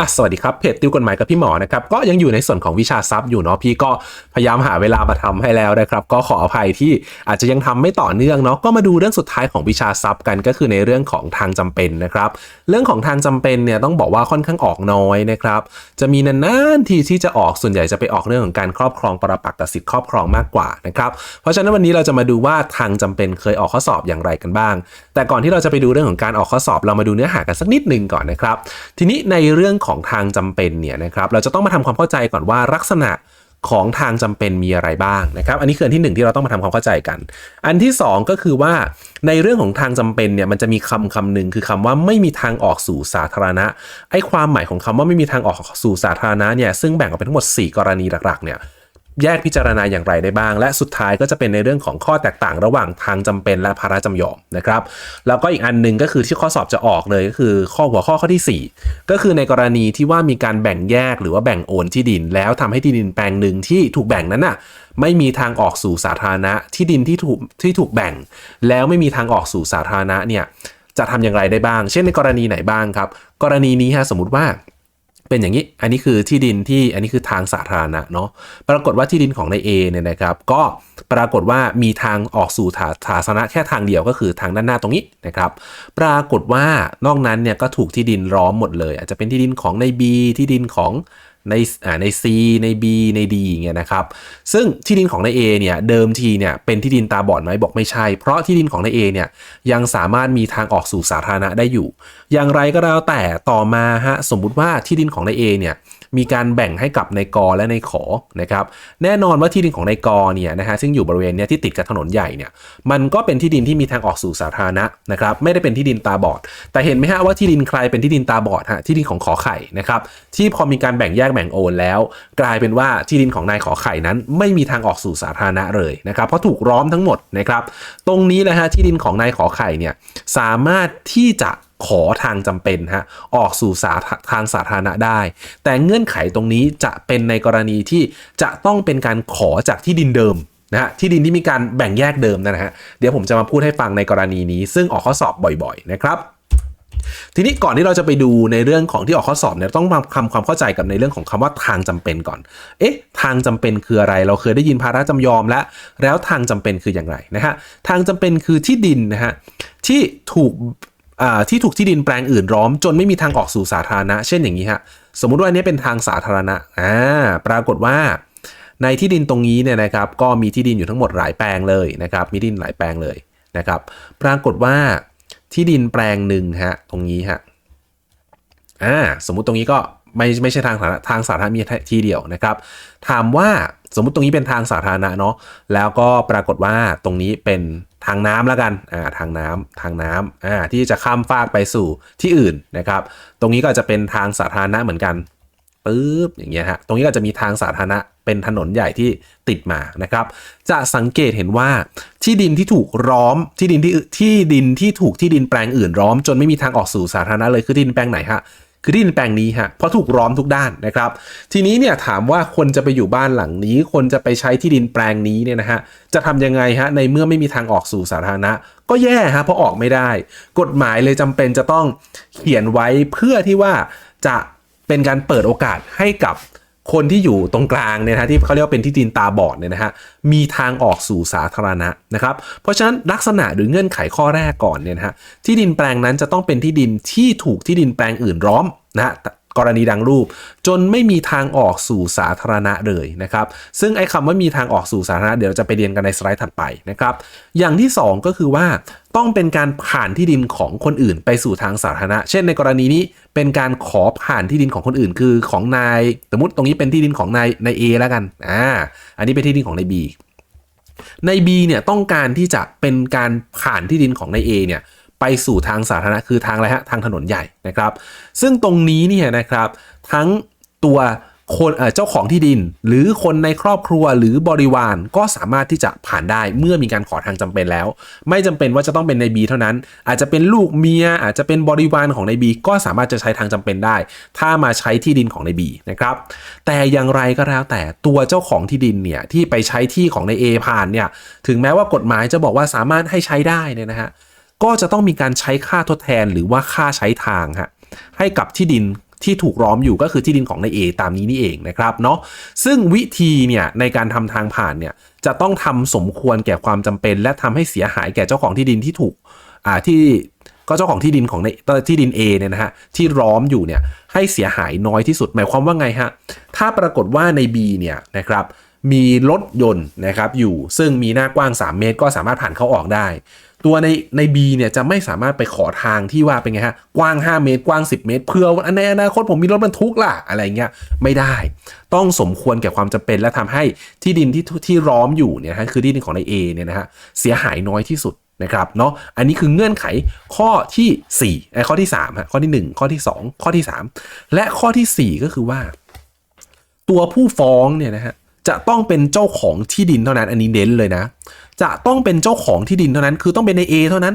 อะสวัสดีครับเพจติวกฎหมายกับพี่หมอนะครับก็ยังอยู่ในส่วนของวิชาทรัพย์อยู่เนาะพี่ก็พยายามหาเวลามาทำให้แล้วนะครับก็ขออภัยที่อาจจะยังทำไม่ต่อเนื่องเนาะก็มาดูเรื่องสุดท้ายของวิชาทรัพย์กันก็คือในเรื่องของทางจำเป็นนะครับเรื่องของทางจำเป็นเนี่ยต้องบอกว่าค่อนข้างออกน้อยนะครับจะมีนานๆทีที่จะออกส่วนใหญ่จะไปออกเรื่องของการครอบครองปรปักษ์สิทธิ์ครอบครองมากกว่านะครับเพราะฉะนั้นวันนี้เราจะมาดูว่าทางจำเป็นเคยออกข้อสอบอย่างไรกันบ้าง แต่ก่อนที่เราจะไปดูเรื่องของการออกข้อสอบ เรามาดูเนื้อหากันสักนิดหนึ่งก่อนนะครับทีนี้ในเรื่องของของทางจำเป็นเนี่ยนะครับเราจะต้องมาทำความเข้าใจก่อนว่าลักษณะของทางจำเป็นมีอะไรบ้างนะครับ อันนี้คืออันที่หนึ่งที่เราต้องมาทำความเข้าใจกัน อันที่สองก็คือว่าในเรื่องของทางจำเป็นเนี่ยมันจะมีคำคำหนึ่งคือคำว่าไม่มีทางออกสู่สาธารณะไอ้ความหมายของคำว่าไม่มีทางออกสู่สาธารณะเนี่ยซึ่งแบ่งออกเป็นทั้งหมด 4 กรณีหลักๆเนี่ย แยกพิจารณาอย่างไรได้บ้าง และสุดท้ายก็จะเป็นในเรื่องของข้อแตกต่างระหว่างทางจำเป็นและภาระจำยอมนะครับแล้วก็อีกอันหนึ่งก็คือที่ข้อสอบจะออกเลยก็คือข้อหัวข้อข้อที่ 4 ก็คือในกรณีที่ว่ามีการแบ่งแยกหรือว่าแบ่งโอนที่ดิน แล้วทำให้ที่ดินแปลงหนึ่งที่ถูกแบ่งนั้นน่ะไม่มีทางออกสู่สาธารณะที่ดินที่ถูกที่ถูกแบ่ง แล้วไม่มีทางออกสู่สาธารณะเนี่ยจะทำอย่างไรได้บ้าง เช่นในกรณีไหนบ้างครับ กรณีนี้ฮะสมมติว่า เป็นอย่างนี้ อันนี้คือที่ดินที่อันนี้คือทางสาธารณะเนาะ ปรากฏว่าที่ดินของนาย A เนี่ยนะครับ ก็ปรากฏว่ามีทางออกสู่สาธารณะแค่ทางเดียวก็คือทางด้านหน้าตรงนี้นะครับ ปรากฏว่านอกนั้นเนี่ยก็ถูกที่ดินล้อมหมดเลย อาจจะเป็นที่ดินของนาย B ที่ดินของ ในอ่าใน C ใน B ใน D เงี้ยนะครับ ซึ่งที่ดินของใน A เนี่ยเดิมทีเนี่ยเป็นที่ดินตาบอดไหมบอกไม่ใช่ เพราะที่ดินของใน A เนี่ยยังสามารถมีทางออกสู่สาธารณะได้อยู่ อย่างไรก็แล้วแต่ต่อมาฮะสมมุติว่าที่ดินของใน A เนี่ย มีการแบ่งให้กับในกอและในขอนะครับแน่นอนว่าที่ดินของในกอเนี่ยนะฮะซึ่งอยู่บริเวณเนี้ยที่ติดกับถนนใหญ่เนี่ยมันก็เป็นที่ดินที่มีทางออกสู่สาธารณะนะครับไม่ได้เป็นที่ดินตาบอด แต่เห็นไหมฮะว่าที่ดินใครเป็นที่ดินตาบอดฮะที่ดินของขอไข่นะครับที่พอมีการแบ่งแยกแบ่งโอนแล้ว กลายเป็นว่าที่ดินของนายขอไข่นั้น ไม่มีทางออกสู่สาธารณะเลยนะครับเพราะถูกล้อมทั้งหมดนะครับตรงนี้แหละฮะที่ดินของนายขอไข่เนี่ยสามารถที่จะ ขอทางจำเป็นฮะออกสู่สาทางสาธารณะได้ แต่เงื่อนไขตรงนี้จะเป็นในกรณีที่จะต้องเป็นการขอจากที่ดินเดิมนะฮะที่ดินที่มีการแบ่งแยกเดิมนะฮะเดี๋ยวผมจะมาพูดให้ฟังในกรณีนี้ ซึ่งออกข้อสอบบ่อยๆนะครับทีนี้ก่อนที่เราจะไปดูในเรื่องของที่ออกข้อสอบเนี่ยต้องมาทำความเข้าใจกับในเรื่องของคำว่าทางจำเป็นก่อน เอ๊ะ ทางจำเป็นคืออะไร เราเคยได้ยินภาระจำยอมแล้ว แล้วทางจำเป็นคืออย่างไรนะฮะ ทางจำเป็นคือที่ดินนะฮะที่ถูก ที่ถูกที่ดินแปลงอื่นล้อม จนไม่มีทางออกสู่สาธารณะ เช่นอย่างนี้ฮะสมมุติว่าอันนี้เป็นทางสาธารณะอ่าปรากฏว่า ในที่ดินตรงนี้เนี่ยนะครับ ก็มีที่ดินอยู่ทั้งหมดหลายแปลงเลยนะครับ มีดินหลายแปลงเลยนะครับ ปรากฏว่าที่ดินแปลงหนึ่งฮะตรงนี้ฮะอ่าสมมุติตรงนี้ก็ไม่ไม่ใช่ทางสาธารณะทางสาธารณะมีทีเดียวนะครับ ถามว่าสมมุติตรงนี้เป็นทางสาธารณะเนาะแล้วก็ปรากฏว่าตรงนี้เป็น ทางน้ำแล้วกันอ่าทางน้ำทางน้ำอ่าที่จะข้ามฟากไปสู่ที่อื่นนะครับ ตรงนี้ก็จะเป็นทางสาธารณะเหมือนกันปึ๊บอย่างเงี้ยฮะตรงนี้ก็จะมีทางสาธารณะเป็นถนนใหญ่ที่ติดมานะครับ จะสังเกตเห็นว่าที่ดินที่ถูกล้อมที่ดินที่ที่ดินที่ถูกที่ดินแปลงอื่นล้อม จนไม่มีทางออกสู่สาธารณะเลยคือที่ดินแปลงไหนฮะ คือที่ดินแปลงนี้ฮะเพราะถูกร้อมทุกด้านนะครับ ทีนี้เนี่ยถามว่าคนจะไปอยู่บ้านหลังนี้ คนจะไปใช้ที่ดินแปลงนี้เนี่ยนะฮะจะทำยังไงฮะในเมื่อไม่มีทางออกสู่สาธารณะ ก็แย่ฮะเพราะออกไม่ได้ กฎหมายเลยจำเป็นจะต้องเขียนไว้เพื่อที่ว่าจะเป็นการเปิดโอกาสให้กับ คนที่อยู่ตรงกลางเนี่ยนะที่เขาเรียกว่าเป็นที่ดินตาบอดเนี่ยนะฮะมีทางออกสู่สาธารณะนะครับ เพราะฉะนั้นลักษณะหรือเงื่อนไขข้อแรกก่อนเนี่ยนะฮะที่ดินแปลงนั้นจะต้องเป็นที่ดินที่ถูกที่ดินแปลงอื่นร้อมนะฮะ กรณีดังรูป จนไม่มีทางออกสู่สาธารณะเลยนะครับ ซึ่งไอ้คำว่ามีทางออกสู่สาธารณะเดี๋ยวจะไปเรียนกันในสไลด์ถัดไปนะครับ อย่างที่ 2 ก็คือว่าต้องเป็นการผ่านที่ดินของคนอื่นไปสู่ทางสาธารณะ เช่นในกรณีนี้เป็นการขอผ่านที่ดินของคนอื่น คือของนายสมมติตรงนี้เป็นที่ดินของนายนายเอแล้วกันอ่าอันนี้เป็นที่ดินของนายบีนายบีเนี่ยต้องการที่จะเป็นการผ่านที่ดินของนายเอเนี่ย ไปสู่ทางสาธารณะคือทางอะไรฮะทางถนนใหญ่นะครับ ซึ่งตรงนี้เนี่ยนะครับทั้งตัวคนเจ้าของที่ดิน หรือคนในครอบครัวหรือบริวารก็สามารถที่จะผ่านได้เมื่อมีการขอทางจำเป็นแล้ว ไม่จำเป็นว่าจะต้องเป็นในบีเท่านั้น อาจจะเป็นลูกเมียอาจจะเป็นบริวารของในบีก็สามารถจะใช้ทางจำเป็นได้ ถ้ามาใช้ที่ดินของในบีนะครับ แต่อย่างไรก็แล้วแต่ตัวเจ้าของที่ดินเนี่ยที่ไปใช้ที่ของใน A ผ่านเนี่ยถึงแม้ว่ากฎหมายจะบอกว่าสามารถให้ใช้ได้เนี่ยนะฮะ ก็จะต้องมีการใช้ค่าทดแทนหรือว่าค่าใช้ทางฮะให้กับที่ดินที่ถูกล้อมอยู่ก็คือที่ดินของนายเอตามนี้นี่เองนะครับเนาะซึ่งวิธีเนี่ยในการทำทางผ่านเนี่ยจะต้องทำสมควรแก่ความจำเป็น และทำให้เสียหายแก่เจ้าของที่ดินที่ถูกอ่าที่ก็เจ้าของที่ดินของในที่ดิน A เนี่ยนะฮะที่ล้อมอยู่เนี่ยให้เสียหายน้อยที่สุด หมายความว่าไงฮะถ้าปรากฏว่าใน B เนี่ยนะครับมีรถยนต์นะครับอยู่ซึ่งมีหน้ากว้าง 3 เมตร ก็สามารถผ่านเข้าออกได้ ตัวในใน B เนี่ยจะไม่สามารถไปขอทางที่ว่าเป็นไงฮะกว้าง 5 เมตรกว้าง 10 เมตร เพื่อในอนาคตผมมีรถบรรทุกล่ะอะไรเงี้ยไม่ได้ ต้องสมควรแก่ความจำเป็นและทำให้ที่ดินที่ที่ล้อมอยู่เนี่ยฮะคือที่ดินของใน A เนี่ยนะฮะเสียหายน้อยที่สุดนะครับเนาะอันนี้คือเงื่อนไขข้อที่4ไอ้ข้อที่3ฮะข้อที่ 1 ข้อที่ 2 ข้อที่ 3 และข้อทีสี่4 ก็คือว่า ตัวผู้ฟ้องเนี่ยนะฮะจะต้องเป็นเจ้าของที่ดินเท่านั้นอันนี้เน้นเลยนะ จะต้องเป็นเจ้าของที่ดินเท่านั้น คือต้องเป็นใน A เท่านั้น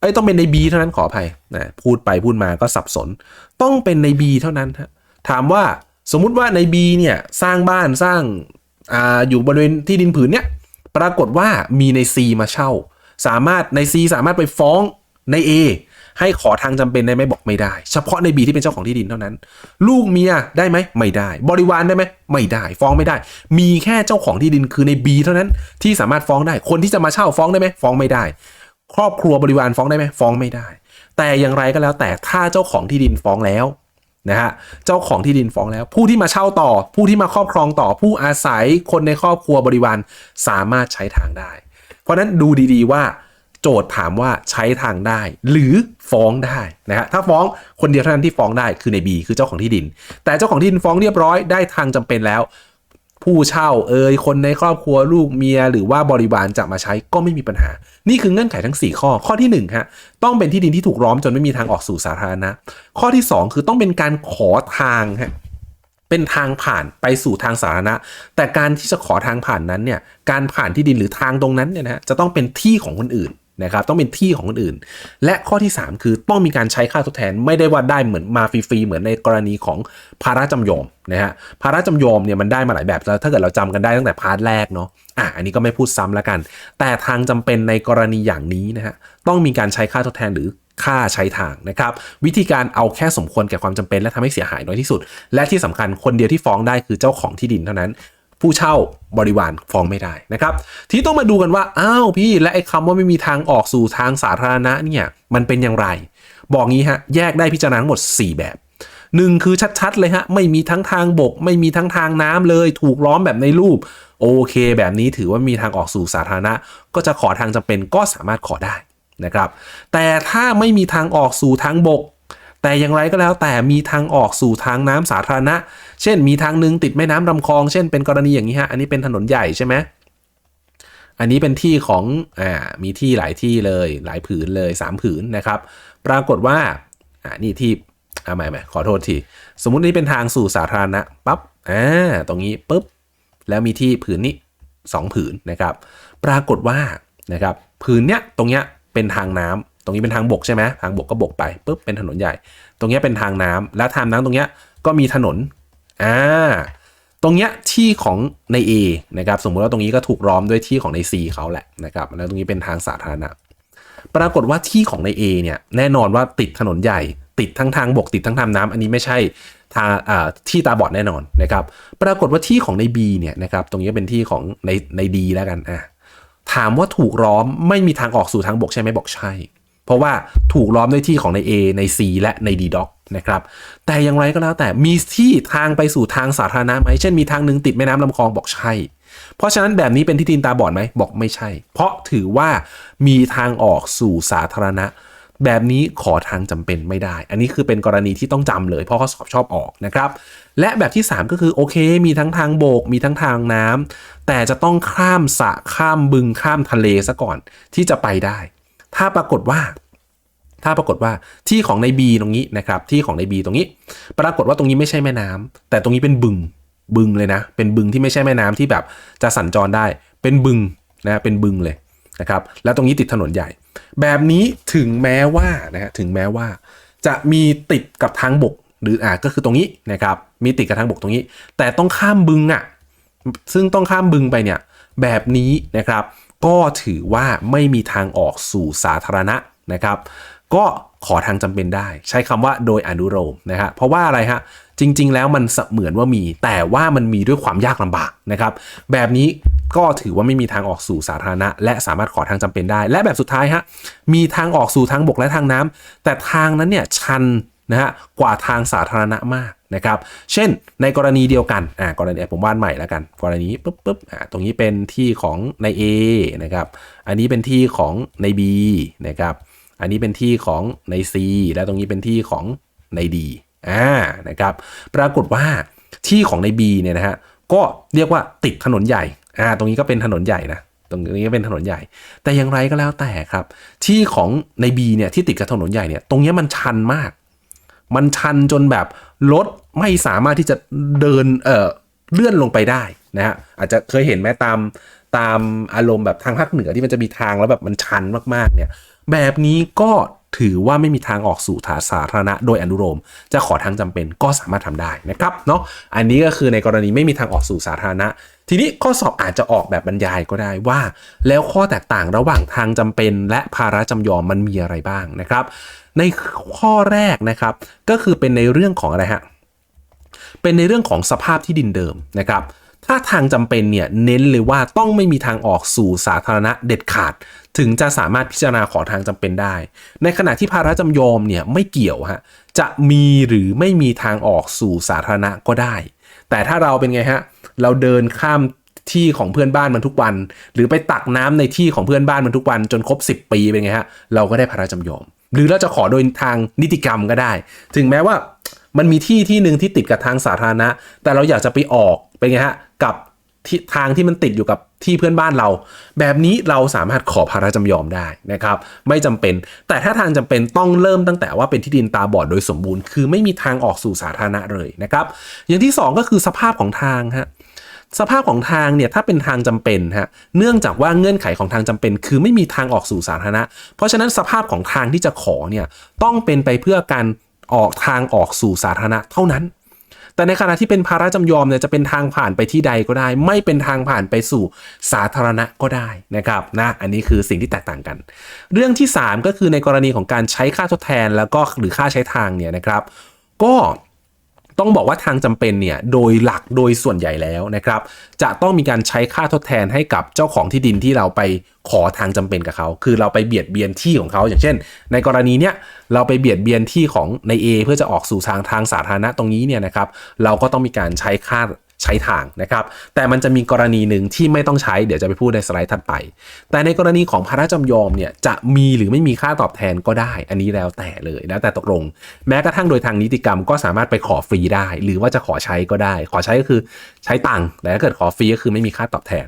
ไอ้ยต้องเป็นใน B เท่านั้นขออภัยนะพูดไปพูดมาก็สับสน ต้องเป็นใน B เท่านั้นฮะถามว่าสมมุติว่าใน B เนี่ยสร้างบ้านสร้างอ่าอยู่บริเวณที่ดินผืนเนี้ยปรากฏว่ามีใน C มาเช่า สามารถใน C สามารถไปฟ้องใน A ให้ขอทางจำเป็นได้ไหมบอกไม่ได้ เฉพาะใน B ที่เป็นเจ้าของที่ดินเท่านั้น ลูกเมียได้ไหมไม่ได้ บริวารได้ไหมไม่ได้ ฟ้องไม่ได้ มีแค่เจ้าของที่ดินคือใน B เท่านั้นที่สามารถฟ้องได้ คนที่จะมาเช่าฟ้องได้ไหมฟ้องไม่ได้ ครอบครัวบริวารฟ้องได้ไหมฟ้องไม่ได้ แต่อย่างไรก็แล้วแต่ถ้าเจ้าของที่ดินฟ้องแล้วนะฮะเจ้าของที่ดินฟ้องแล้ว ผู้ที่มาเช่าต่อ ผู้ที่มาครอบครองต่อ ผู้อาศัยคนในครอบครัวบริวารสามารถใช้ทางได้ เพราะนั้นดูดีๆว่า โจทย์ถามว่าใช้ทางได้ หรือฟ้องได้นะฮะถ้าฟ้องคนเดียวเท่านั้นที่ฟ้องได้คือใน B คือเจ้าของที่ดิน แต่เจ้าของที่ดินฟ้องเรียบร้อยได้ทางจำเป็นแล้ว ผู้เช่าเอ่ยคนในครอบครัวลูกเมีย หรือว่าบริวารจะมาใช้ก็ไม่มีปัญหา นี่คือเงื่อนไขทั้ง 4 ข้อข้อที่1ฮะต้องเป็นที่ดินที่ถูกล้อมจนไม่มีทางออกสู่สาธารณะข้อที่ 2 คือต้องเป็นการขอทางฮะเป็นทางผ่านไปสู่ทางสาธารณะ แต่การที่จะขอทางผ่านนั้นเนี่ย การผ่านที่ดินหรือทางตรงนั้นเนี่ยนะฮะจะต้องเป็นที่ของคนอื่น นะครับต้องเป็นที่ของคนอื่น และข้อที่ 3 คือต้องมีการใช้ค่าทดแทนไม่ได้ว่าได้เหมือนมาฟรีๆเหมือนในกรณีของภาระจำยอมนะฮะภาระจำยอมเนี่ยมันได้มาหลายแบบแล้วถ้าเกิดเราจำกันได้ตั้งแต่พาร์ทแรกเนาะอะอันนี้ก็ไม่พูดซ้ำแล้วกัน แต่ทางจำเป็นในกรณีอย่างนี้นะฮะต้องมีการใช้ค่าทดแทนหรือค่าใช้ทางนะครับ วิธีการเอาแค่สมควรแก่ความจำเป็นและทำให้เสียหายน้อยที่สุด และที่สำคัญคนเดียวที่ฟ้องได้คือเจ้าของที่ดินเท่านั้น ผู้เช่าบริวารฟ้องไม่ได้นะครับ ที่ต้องมาดูกันว่าอ้าวพี่และไอ้คำว่าไม่มีทางออกสู่ทางสาธารณะเนี่ยมันเป็นอย่างไร บอกงี้ฮะแยกได้พิจารณาทั้งหมด 4 แบบหนึ่งคือชัดๆเลยฮะ ไม่มีทั้งทางบก ไม่มีทั้งทางน้ำเลย ถูกล้อมแบบในรูป โอเค แบบนี้ถือว่ามีทางออกสู่สาธารณะ ก็จะขอทางจำเป็นก็สามารถขอได้นะครับ แต่ถ้าไม่มีทางออกสู่ทางบก แต่อย่างไรก็แล้วแต่มีทางออกสู่ทางน้ำสาธารณะ เช่น มีทางหนึงติดแม่น้ำลำคลอง เช่นเป็นกรณีอย่างนี้ฮะ อันนี้เป็นถนนใหญ่ใช่ไหมอันนี้เป็นที่ของ อ่า มีที่หลายที่เลย หลายผืนเลย 3 ผืนนะครับ ปรากฏว่า อ่า นี่ที่อ่าใหม่ใหม่ขอโทษที สมมุตินี่เป็นทางสู่สาธารณะ ปั๊บ อ่า ตรงนี้ปุ๊บ แล้วมีที่ผืนนี้ 2 ผืนนะครับ ปรากฏว่า นะครับ ผืนเนี้ย ตรงเนี้ย เป็นทางน้ำต รงนี้เป็นทางบกใช่ไหมทางบกก็บกไปปุ๊บเป็นถนนใหญ่ ตรงนี้เป็นทางน้ำแล้วทางน้ำตรงนี้ก็มีถนนอ่าตรงเนี้ยที่ของใน A นะครับสมมุติว่าตรงนี้ก็ถูกล้อมด้วยที่ของใน C เขาแหละนะครับแล้วตรงนี้เป็นทางสาธารณะปรากฏว่าที่ของใน A เนี่ยแน่นอนว่าติดถนนใหญ่ ติดทั้งทางบกติดทั้งทางน้ำอันนี้ไม่ใช่ทางที่ตาบอดแน่นอนนะครับปรากฏว่าที่ของใน B เนี่ยนะครับตรงนี้เป็นที่ของในใน D แล้วกันอะถามว่าถูกล้อมไม่มีทางออกสู่ทางบกใช่ไหมบอกใช่ เพราะว่าถูกล้อมด้วยที่ของใน A ใน C และใน D doc นะครับ แต่อย่างไรก็แล้วแต่มีที่ทางไปสู่ทางสาธารณะไหม เช่นมีทางหนึ่งติดแม่น้ำลำคลองบอกใช่ เพราะฉะนั้นแบบนี้เป็นที่ดินตาบอดไหมบอกไม่ใช่ เพราะถือว่ามีทางออกสู่สาธารณะ แบบนี้ขอทางจำเป็นไม่ได้ อันนี้คือเป็นกรณีที่ต้องจำเลย เพราะเขาสอบชอบออกนะครับ และแบบที่ 3 ก็คือโอเค มีทั้งทางโบก มีทั้งทางน้ำแต่จะต้องข้ามสระข้ามบึงข้ามทะเลซะก่อนที่จะไปได้ ถ้าปรากฏว่า ถ้าปรากฏว่าที่ของใน B ตรงนี้นะครับ ที่ของใน B ตรงนี้ ปรากฏว่าตรงนี้ไม่ใช่แม่น้ำแต่ตรงนี้เป็นบึงบึงเลยนะ เป็นบึงที่ไม่ใช่แม่น้ำที่แบบจะสัญจรได้ เป็นบึงนะเป็นบึงเลยนะครับ แล้วตรงนี้ติดถนนใหญ่ แบบนี้ถึงแม้ว่านะฮะถึงแม้ว่า จะมีติดกับทางบกหรืออ่าก็คือตรงนี้นะครับ มีติดกับทางบกตรงนี้ แต่ต้องข้ามบึงอะซึ่งต้องข้ามบึงไปเนี่ย แบบนี้นะครับ ก็ถือว่าไม่มีทางออกสู่สาธารณะนะครับ ก็ขอทางจำเป็นได้ ใช้คำว่าโดยอนุโลมนะฮะเพราะว่าอะไรฮะจริง ๆ แล้วมันเสมือนว่ามี แต่ว่ามันมีด้วยความยากลำบากนะครับ แบบนี้ก็ถือว่าไม่มีทางออกสู่สาธารณะ และสามารถขอทางจำเป็นได้ และแบบสุดท้ายฮะมีทางออกสู่ทางบกและทางน้ำแต่ทางนั้นเนี่ยชัน นะฮะกว่าทางสาธารณะมากนะครับ เช่นในกรณีเดียวกันอ่ากรณีผมวาดใหม่แล้วกัน กรณีปุ๊บปุ๊บอ่าตรงนี้เป็นที่ของใน A นะครับ อันนี้เป็นที่ของใน B นะครับ อันนี้เป็นที่ของใน C และตรงนี้เป็นที่ของใน D อ่านะครับ ปรากฏว่าที่ของใน B เนี่ยนะฮะก็เรียกว่าติดถนนใหญ่อ่าตรงนี้ก็เป็นถนนใหญ่นะตรงนี้ก็เป็นถนนใหญ่ แต่อย่างไรก็แล้วแต่ครับ ที่ของใน B เนี่ยที่ติดกับถนนใหญ่เนี่ยตรงนี้มันชันมาก มันชันจนแบบรถไม่สามารถที่จะเดินเอ่อเลื่อนลงไปได้นะฮะอาจจะเคยเห็นไหมตามตามอารมณ์แบบทางภาคเหนือที่มันจะมีทางแล้วแบบมันชันมากๆเนี่ย แบบนี้ก็ ถือว่าไม่มีทางออกสู่ทาสาธารณะโดยอนุโลมจะขอทางจำเป็นก็สามารถทำได้นะครับเนาะอันนี้ก็คือในกรณีไม่มีทางออกสู่สาธารณะ ทีนี้ข้อสอบอาจจะออกแบบบรรยายก็ได้ว่า แล้วข้อแตกต่างระหว่างทางจำเป็นและภาระจำยอมมันมีอะไรบ้างนะครับ ในข้อแรกนะครับ ก็คือเป็นในเรื่องของอะไรฮะเป็นในเรื่องของสภาพที่ดินเดิมนะครับ ถ้าทางจำเป็นเนี่ยเน้นเลยว่าต้องไม่มีทางออกสู่สาธารณะเด็ดขาด ถึงจะสามารถพิจารณาขอทางจำเป็นได้ ในขณะที่ภาระจำยอมเนี่ยไม่เกี่ยวฮะจะมีหรือไม่มีทางออกสู่สาธารณะก็ได้ แต่ถ้าเราเป็นไงฮะเราเดินข้ามที่ของเพื่อนบ้านมันทุกวัน หรือไปตักน้ำในที่ของเพื่อนบ้านมันทุกวันจนครบ 10 ปีเป็นไงฮะเราก็ได้ภาระจำยอม หรือเราจะขอโดยทางนิติกรรมก็ได้ ถึงแม้ว่ามันมีที่ที่หนึ่งที่ติดกับทางสาธารณะ แต่เราอยากจะไปออก เป็นไงฮะกับที่ทางที่มันติดอยู่กับที่เพื่อนบ้านเรา แบบนี้เราสามารถขอภาระจำยอมได้นะครับ ไม่จำเป็น แต่ถ้าทางจำเป็นต้องเริ่มตั้งแต่ว่าเป็นที่ดินตาบอดโดยสมบูรณ์คือไม่มีทางออกสู่สาธารณะเลยนะครับ อย่างที่สองก็คือสภาพของทางฮะสภาพของทางเนี่ยถ้าเป็นทางจำเป็นฮะเนื่องจากว่าเงื่อนไขของทางจำเป็น คือไม่มีทางออกสู่สาธารณะ เพราะฉะนั้นสภาพของทางที่จะขอเนี่ยต้องเป็นไปเพื่อการออกทางออกสู่สาธารณะเท่านั้น แต่ในขณะที่เป็นภาระจำยอมเนี่ยจะเป็นทางผ่านไปที่ใดก็ได้ ไม่เป็นทางผ่านไปสู่สาธารณะก็ได้นะครับนะอันนี้คือสิ่งที่แตกต่างกัน เรื่องที่ 3 ก็คือในกรณีของการใช้ค่าทดแทน แล้วก็หรือค่าใช้ทางเนี่ยนะครับ ก็ ต้องบอกว่าทางจำเป็นเนี่ยโดยหลักโดยส่วนใหญ่แล้วนะครับ จะต้องมีการใช้ค่าทดแทนให้กับเจ้าของที่ดินที่เราไปขอทางจำเป็นกับเขา คือเราไปเบียดเบียนที่ของเขา อย่างเช่น ในกรณีเนี้ยเราไปเบียดเบียนที่ของใน A เพื่อจะออกสู่ทางทางสาธารณะตรงนี้เนี่ยนะครับ เราก็ต้องมีการใช้ค่า ใช้ทางนะครับ แต่มันจะมีกรณีหนึ่งที่ไม่ต้องใช้เดี๋ยวจะไปพูดในสไลด์ถัดไป แต่ในกรณีของภาระจำยอมเนี่ยจะมีหรือไม่มีค่าตอบแทนก็ได้ อันนี้แล้วแต่เลยแล้วแต่ตกลง แม้กระทั่งโดยทางนิติกรรมก็สามารถไปขอฟรีได้ หรือว่าจะขอใช้ก็ได้ ขอใช้ก็คือใช้ตังค์แต่ถ้าเกิดขอฟรีก็คือไม่มีค่าตอบแทน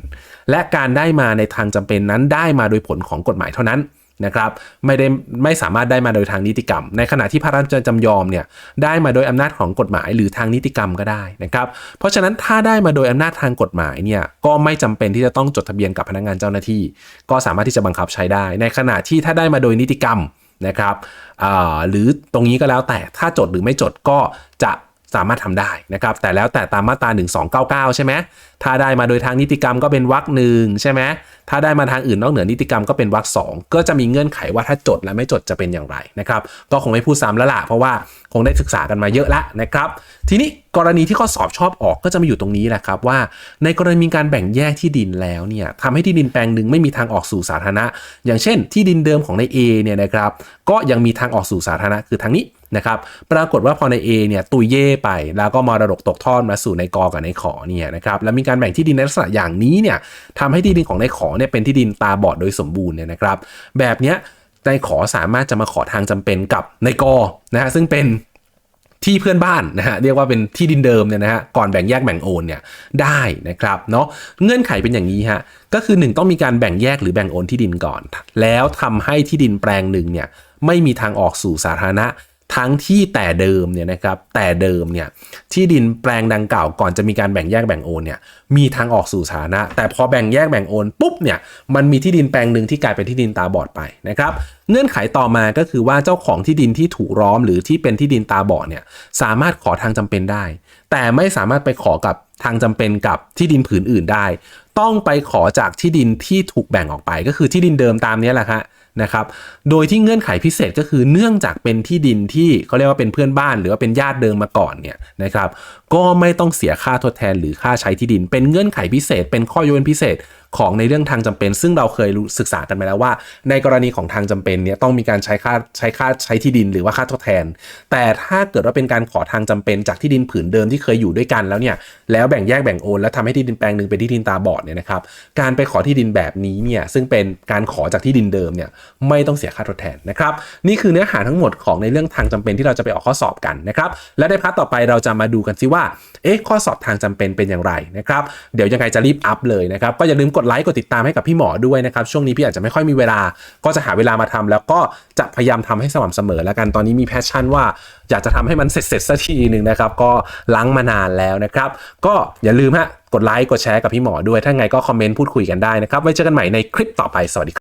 และการได้มาในทางจำเป็นนั้นได้มาโดยผลของกฎหมายเท่านั้น นะครับไม่ได้ไม่สามารถได้มาโดยทางนิติกรรม ในขณะที่พระราชจำยอมเนี่ยได้มาโดยอำนาจของกฎหมาย หรือทางนิติกรรมก็ได้นะครับเพราะฉะนั้นถ้าได้มาโดยอำนาจทางกฎหมายเนี่ยก็ไม่จำเป็นที่จะต้องจดทะเบียนกับพนักงานเจ้าหน้าที่ ก็สามารถที่จะบังคับใช้ได้ ในขณะที่ถ้าได้มาโดยนิติกรรมนะครับหรือตรงนี้ก็แล้วแต่ถ้าจดหรือไม่จดก็จะ สามารถทำได้นะครับ แต่แล้วแต่ตามมาตรา 1299 ใช่ไหมถ้าได้มาโดยทางนิติกรรมก็เป็นวรรคหนึ่งใช่ไหมถ้าได้มาทางอื่นนอกเหนือนิติกรรมก็เป็นวรรคสองก็จะมีเงื่อนไขว่าถ้าจดและไม่จดจะเป็นอย่างไรนะครับ ก็คงไม่พูดซ้ำแล้วล่ะเพราะว่าคงได้ศึกษากันมาเยอะแล้วนะครับ ทีนี้กรณีที่ข้อสอบชอบออกก็จะมาอยู่ตรงนี้แหละครับว่า ในกรณีมีการแบ่งแยกที่ดินแล้วเนี่ยทำให้ที่ดินแปลงหนึ่งไม่มีทางออกสู่สาธารณะ อย่างเช่น ที่ดินเดิมของใน A เนี่ยนะครับ ก็ยังมีทางออกสู่สาธารณะคือทางนี้ นะครับปรากฏว่าพอใน A เนี่ยตุยเย่ไป แล้วก็มรดกตกทอดมาสู่ในกอกับในขอเนี่ยนะครับแล้วมีการแบ่งที่ดินในลักษณะอย่างนี้เนี่ยทำให้ที่ดินของในขอเนี่ยเป็นที่ดินตาบอดโดยสมบูรณ์เนี่ยนะครับ แบบเนี้ยในขอสามารถจะมาขอทางจำเป็นกับในกอนะฮะซึ่งเป็นที่เพื่อนบ้านนะฮะเรียกว่าเป็นที่ดินเดิมเนี่ยนะฮะก่อนแบ่งแยกแบ่งโอนเนี่ยได้นะครับเนาะเงื่อนไขเป็นอย่างนี้ฮะก็คือ 1 ต้องมีการแบ่งแยกหรือแบ่งโอนที่ดินก่อน แล้วทำให้ที่ดินแปลงหนึ่งเนี่ยไม่มีทางออกสู่สาธารณะ ทั้งที่แต่เดิมเนี่ยนะครับแต่เดิมเนี่ยที่ดินแปลงดังกล่าวก่อนจะมีการแบ่งแยกแบ่งโอนเนี่ยมีทางออกสู่สาธารณะ แต่พอแบ่งแยกแบ่งโอนปุ๊บเนี่ยมันมีที่ดินแปลงหนึ่งที่กลายเป็นที่ดินตาบอดไปนะครับเงื่อนไขต่อมาก็คือว่าเจ้าของที่ดินที่ถูกร้อมหรือที่เป็นที่ดินตาบอดเนี่ยสามารถขอทางจำเป็นได้ แต่ไม่สามารถไปขอกับทางจำเป็นกับที่ดินผืนอื่นได้ ต้องไปขอจากที่ดินที่ถูกแบ่งออกไป ก็คือที่ดินเดิมตามนี้แหละฮะ นะครับ โดยที่เงื่อนไขพิเศษก็คือเนื่องจากเป็นที่ดินที่เขาเรียกว่าเป็นเพื่อนบ้าน หรือว่าเป็นญาติเดิมมาก่อนเนี่ยนะครับ ก็ไม่ต้องเสียค่าทดแทนหรือค่าใช้ที่ดิน เป็นเงื่อนไขพิเศษ เป็นข้อยกเว้นพิเศษ ของในเรื่องทางจำเป็น ซึ่งเราเคยรู้ศึกษากันมาแล้วว่า ในกรณีของทางจำเป็นเนี่ยต้องมีการใช้ค่าใช้ค่าใช้ที่ดินหรือว่าค่าทดแทน แต่ถ้าเกิดว่าเป็นการขอทางจำเป็นจากที่ดินผืนเดิมที่เคยอยู่ด้วยกันแล้วเนี่ยแล้วแบ่งแยกแบ่งโอนแล้วทำให้ที่ดินแปลงหนึ่งเป็นที่ดินตาบอดเนี่ยนะครับการไปขอที่ดินแบบนี้เนี่ยซึ่งเป็นการขอจากที่ดินเดิมเนี่ยไม่ต้องเสียค่าทดแทนนะครับนี่คือเนื้อหาทั้งหมดของในเรื่องทางจำเป็นที่เราจะไปออกข้อสอบกันนะครับและในพาร์ทต่อไปเราจะมาดูกันซิว่าเอ๊ะข้อสอบทางจำเป็นเป็นอย่างไรนะครับเดี๋ยวยังไงจะรีบอัพเลยนะครับก็อย่าลืมกดดไลค์กดติดตามให้กับพี่หมอด้วยนะครับ ช่วงนี้พี่อาจจะไม่ค่อยมีเวลา ก็จะหาเวลามาทำแล้วก็จะพยายามทำให้สม่ำเสมอ แล้วกันตอนนี้มีแพชชั่นว่าอยากจะทำให้มันเสร็จเสร็จๆสักทีหนึ่งนะครับ ก็ล้างมานานแล้วนะครับ ก็อย่าลืมฮะกดไลค์กดแชร์กับพี่หมอด้วยถ้าไงก็คอมเมนต์พูดคุยกันได้นะครับไว้เจอกันใหม่ในคลิปต่อไปสวัสดีครับ